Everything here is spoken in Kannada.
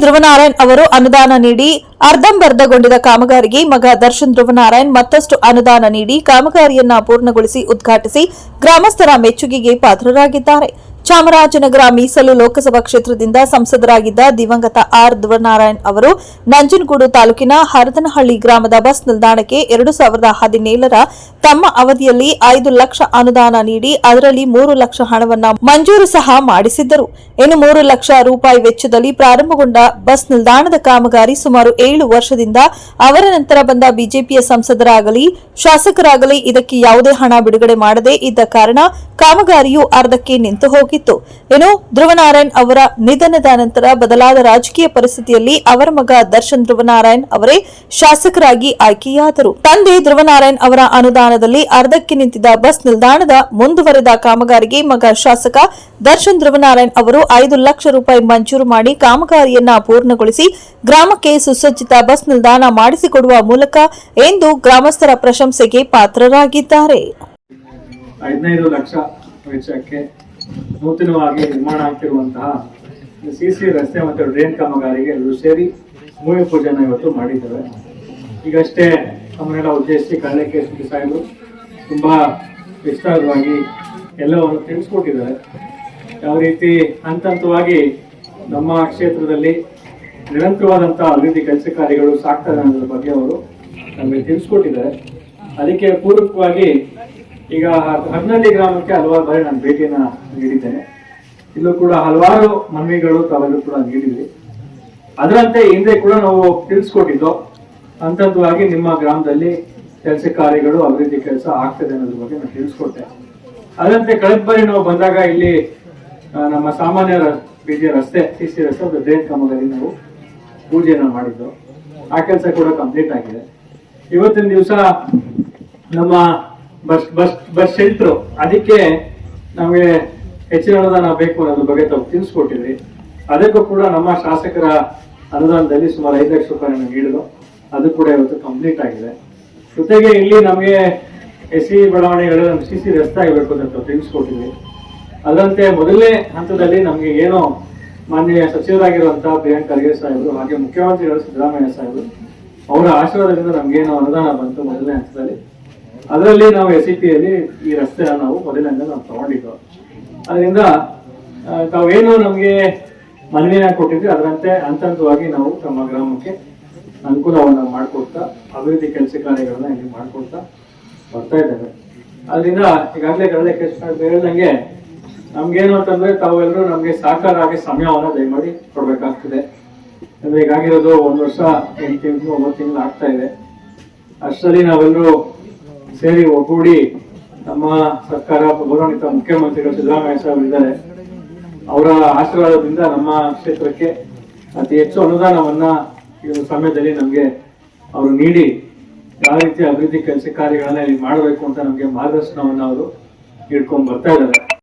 ಧ್ರುವನಾರಾಯಣ್ ಅವರು ಅನುದಾನ ನೀಡಿ ಅರ್ಧಂಬರ್ಧಗೊಂಡಿದ್ದ ಕಾಮಗಾರಿಗೆ ಮಗ ದರ್ಶನ್ ಧ್ರುವನಾರಾಯಣ್ ಮತ್ತಷ್ಟು ಅನುದಾನ ನೀಡಿ ಕಾಮಗಾರಿಯನ್ನ ಪೂರ್ಣಗೊಳಿಸಿ ಉದ್ಘಾಟಿಸಿ ಗ್ರಾಮಸ್ಥರ ಮೆಚ್ಚುಗೆಗೆ ಪಾತ್ರರಾಗಿದ್ದಾರೆ. ಚಾಮರಾಜನಗರ ಮೀಸಲು ಲೋಕಸಭಾ ಕ್ಷೇತ್ರದಿಂದ ಸಂಸದರಾಗಿದ್ದ ದಿವಂಗತ ಆರ್ ಧ್ರುವನಾರಾಯಣ್ ಅವರು ನಂಜನಗೂಡು ತಾಲೂಕಿನ ಹರದನಹಳ್ಳಿ ಗ್ರಾಮದ ಬಸ್ ನಿಲ್ದಾಣಕ್ಕೆ ಎರಡು ಸಾವಿರದ ಹದಿನೇಳರ ತಮ್ಮ ಅವಧಿಯಲ್ಲಿ ಐದು ಲಕ್ಷ ಅನುದಾನ ನೀಡಿ ಅದರಲ್ಲಿ ಮೂರು ಲಕ್ಷ ಹಣವನ್ನು ಮಂಜೂರು ಸಹ ಮಾಡಿಸಿದ್ದರು. ಇನ್ನು ಮೂರು ಲಕ್ಷ ರೂಪಾಯಿ ವೆಚ್ಚದಲ್ಲಿ ಪ್ರಾರಂಭಗೊಂಡ ಬಸ್ ನಿಲ್ದಾಣದ ಕಾಮಗಾರಿ ಸುಮಾರು ಏಳು ವರ್ಷದಿಂದ ಅವರ ನಂತರ ಬಂದ ಬಿಜೆಪಿಯ ಸಂಸದರಾಗಲಿ, ಶಾಸಕರಾಗಲಿ ಇದಕ್ಕೆ ಯಾವುದೇ ಹಣ ಬಿಡುಗಡೆ ಮಾಡದೇ ಇದ್ದ ಕಾರಣ ಕಾಮಗಾರಿಯು ಅರ್ಧಕ್ಕೆ ನಿಂತು ಹೋಗಿತ್ತು ಇನ್ನು ಧ್ರುವನಾರಾಯಣ್ ಅವರ ನಿಧನದ ನಂತರ ಬದಲಾದ ರಾಜಕೀಯ ಪರಿಸ್ಥಿತಿಯಲ್ಲಿ ಅವರ ಮಗ ದರ್ಶನ್ ಧ್ರುವನಾರಾಯಣ್ ಅವರೇ ಶಾಸಕರಾಗಿ ಆಯ್ಕೆಯಾದರು. ತಂದೆ ಧ್ರುವನಾರಾಯಣ್ ಅವರ ಅನುದಾನದಲ್ಲಿ ಅರ್ಧಕ್ಕೆ ನಿಂತಿದ್ದ ಬಸ್ ನಿಲ್ದಾಣದ ಮುಂದುವರೆದ ಕಾಮಗಾರಿಗೆ ಮಗ ಶಾಸಕ ದರ್ಶನ್ ಧ್ರುವನಾರಾಯಣ್ ಅವರು ಐದು ಲಕ್ಷ ರೂಪಾಯಿ ಮಂಜೂರು ಮಾಡಿ ಕಾಮಗಾರಿಯನ್ನ ಪೂರ್ಣಗೊಳಿಸಿ ಗ್ರಾಮಕ್ಕೆ ಸುಸಜ್ಜಿತ ಬಸ್ ನಿಲ್ದಾಣ ಮಾಡಿಸಿಕೊಡುವ ಮೂಲಕ ಎಂದು ಗ್ರಾಮಸ್ಥರ ಪ್ರಶಂಸೆಗೆ ಪಾತ್ರರಾಗಿದ್ದಾರೆ. ನೂತನವಾಗಿ ನಿರ್ಮಾಣ ಆಗ್ತಿರುವಂತಹ ಸಿ ಸಿ ರಸ್ತೆ ಮತ್ತು ಡ್ರೈನ್ ಕಾಮಗಾರಿಗೆ ಎಲ್ಲರೂ ಸೇರಿ ಭೂಮಿ ಪೂಜೆನ ಇವತ್ತು ಮಾಡಿದ್ದೇವೆ. ಈಗಷ್ಟೇ ನಮ್ಮನ್ನೆಲ್ಲ ಉದ್ದೇಶಿಸಿ ಕಳ್ಳೆಕೇಶ್ವರಿ ಸಾಹೇಬರು ತುಂಬ ವಿಸ್ತಾರವಾಗಿ ಎಲ್ಲವನ್ನು ತಿಳಿಸ್ಕೊಟ್ಟಿದ್ದಾರೆ. ಯಾವ ರೀತಿ ಹಂತ ಹಂತವಾಗಿ ನಮ್ಮ ಕ್ಷೇತ್ರದಲ್ಲಿ ನಿರಂತರವಾದಂಥ ಅಭಿವೃದ್ಧಿ ಕೆಲಸ ಕಾರ್ಯಗಳು ಸಾಕ್ತದೆ ಅನ್ನೋದ್ರ ಬಗ್ಗೆ ಅವರು ನಮಗೆ ತಿಳಿಸ್ಕೊಟ್ಟಿದ್ದಾರೆ. ಅದಕ್ಕೆ ಪೂರಕವಾಗಿ ಈಗ ಹರ್ನಳ್ಳಿ ಗ್ರಾಮಕ್ಕೆ ಹಲವಾರು ಬಾರಿ ನಾನು ಭೇಟಿಯನ್ನ ನೀಡಿದ್ದೇನೆ. ಇಲ್ಲೂ ಕೂಡ ಹಲವಾರು ಮನವಿಗಳು ತಾವೆಲ್ಲೂ ಕೂಡ ನೀಡಿದ್ವಿ ಅದರಂತೆ ಹಿಂದೆ ಕೂಡ ನಾವು ತಿಳಿಸ್ಕೊಟ್ಟಿದ್ದು ಅಂತದ್ವಾಗಿ ನಿಮ್ಮ ಗ್ರಾಮದಲ್ಲಿ ಕೆಲಸ ಕಾರ್ಯಗಳು, ಅಭಿವೃದ್ಧಿ ಕೆಲಸ ಆಗ್ತದೆ ಅನ್ನೋದ್ರ ಬಗ್ಗೆ ನಾನು ತಿಳಿಸ್ಕೊಟ್ಟೆ. ಅದರಂತೆ ಕಳೆದ ಬಾರಿ ನಾವು ಬಂದಾಗ ಇಲ್ಲಿ ನಮ್ಮ ಸಾಮಾನ್ಯ ಬೀದಿಯ ರಸ್ತೆ, ಸಿ ಸಿ ರಸ್ತೆ ಒಂದು ಡ್ರೈನ್ ಕಾಮಗಾರಿ ನಾವು ಪೂಜೆಯನ್ನು ಮಾಡಿದ್ದು. ಆ ಕೆಲಸ ಕೂಡ ಕಂಪ್ಲೀಟ್ ಆಗಿದೆ. ಇವತ್ತಿನ ದಿವಸ ನಮ್ಮ ಬಸ್ ಬಸ್ ಬಸ್ ಶೆಲ್ಟ್ರು ಅದಕ್ಕೆ ನಮಗೆ ಹೆಚ್ಚಿನ ಅನುದಾನ ಬೇಕು ಅನ್ನೋದ್ರ ಬಗ್ಗೆ ತಾವು ತಿಳಿಸ್ಕೊಟ್ಟಿದ್ರಿ. ಅದಕ್ಕೂ ಕೂಡ ನಮ್ಮ ಶಾಸಕರ ಅನುದಾನದಲ್ಲಿ ಸುಮಾರು ಐದು ಲಕ್ಷ ರೂಪಾಯಿನ ನೀಡಿದ್ರು. ಅದು ಕೂಡ ಇವತ್ತು ಕಂಪ್ಲೀಟ್ ಆಗಿದೆ. ಜೊತೆಗೆ ಇಲ್ಲಿ ನಮಗೆ ಎಸ್ ಸಿ ಬಡಾವಣೆಗಳು ಸಿ ಸಿ ರಸ್ತೆ ಆಗಬೇಕು ಅಂತ ತಿಳಿಸ್ಕೊಟ್ಟಿದ್ವಿ. ಅದರಂತೆ ಮೊದಲನೇ ಹಂತದಲ್ಲಿ ನಮಗೆ ಏನೋ ಮಾನ್ಯ ಸಚಿವರಾಗಿರುವಂತಹ ಪ್ರಿಯಾಂಕ್ ಖರ್ಗೆ ಸಾಹೇಬರು ಹಾಗೆ ಮುಖ್ಯಮಂತ್ರಿಗಳು ಸಿದ್ದರಾಮಯ್ಯ ಸಾಹೇಬರು ಅವರ ಆಶೀರ್ವಾದದಿಂದ ನಮಗೇನು ಅನುದಾನ ಬಂತು ಮೊದಲನೇ ಹಂತದಲ್ಲಿ. ಅದರಲ್ಲಿ ನಾವು ಎಸ್ ಸಿ ಪಿಯಲ್ಲಿ ಈ ರಸ್ತೆನ ನಾವು ಮೊದಲಿನಿಂದ ನಾವು ತಗೊಂಡಿದ್ದು. ಅದರಿಂದ ತಾವೇನು ನಮಗೆ ಮನವಿನ ಕೊಟ್ಟಿದ್ವಿ ಅದರಂತೆ ಹಂತ ಹಂತವಾಗಿ ನಾವು ತಮ್ಮ ಗ್ರಾಮಕ್ಕೆ ಅನುಕೂಲವನ್ನು ಮಾಡಿಕೊಡ್ತಾ, ಅಭಿವೃದ್ಧಿ ಕೆಲಸ ಕಾರ್ಯಗಳನ್ನ ಇಲ್ಲಿ ಮಾಡಿಕೊಡ್ತಾ ಬರ್ತಾ ಇದ್ದೇವೆ. ಅದರಿಂದ ಈಗಾಗಲೇ ಕಳೆದ ಕೃಷ್ಣ ಹೇಳ್ದಂಗೆ ನಮ್ಗೇನು ಅಂತಂದ್ರೆ ತಾವೆಲ್ಲರೂ ನಮಗೆ ಸಹಕಾರ ಆಗಿ ಸಮಯವನ್ನು ದಯಮಾಡಿ ಕೊಡ್ಬೇಕಾಗ್ತದೆ. ಅಂದ್ರೆ ಈಗಾಗಿರೋದು ಒಂದು ವರ್ಷ ಎಂಟು ತಿಂಗಳು, ಒಂಬತ್ತು ತಿಂಗಳು ಆಗ್ತಾ ಇದೆ. ಅಷ್ಟರಲ್ಲಿ ನಾವೆಲ್ಲರೂ ಸೇರಿ ಒಗ್ಗೂಡಿ ನಮ್ಮ ಸರ್ಕಾರ, ಗೌರವಾನ್ವಿತ ಮುಖ್ಯಮಂತ್ರಿಗಳು ಸಿದ್ದರಾಮಯ್ಯ ಸಾಹೇಬರು ಇದ್ದಾರೆ. ಅವರ ಆಶೀರ್ವಾದದಿಂದ ನಮ್ಮ ಕ್ಷೇತ್ರಕ್ಕೆ ಅತಿ ಹೆಚ್ಚು ಅನುದಾನವನ್ನ ಈ ಒಂದು ಸಮಯದಲ್ಲಿ ನಮಗೆ ಅವರು ನೀಡಿ, ಯಾವ ರೀತಿ ಅಭಿವೃದ್ಧಿ ಕೆಲಸ ಕಾರ್ಯಗಳನ್ನ ಇಲ್ಲಿ ಮಾಡಬೇಕು ಅಂತ ನಮಗೆ ಮಾರ್ಗದರ್ಶನವನ್ನು ಅವರು ಇಟ್ಕೊಂಡು ಬರ್ತಾ ಇದ್ದಾರೆ.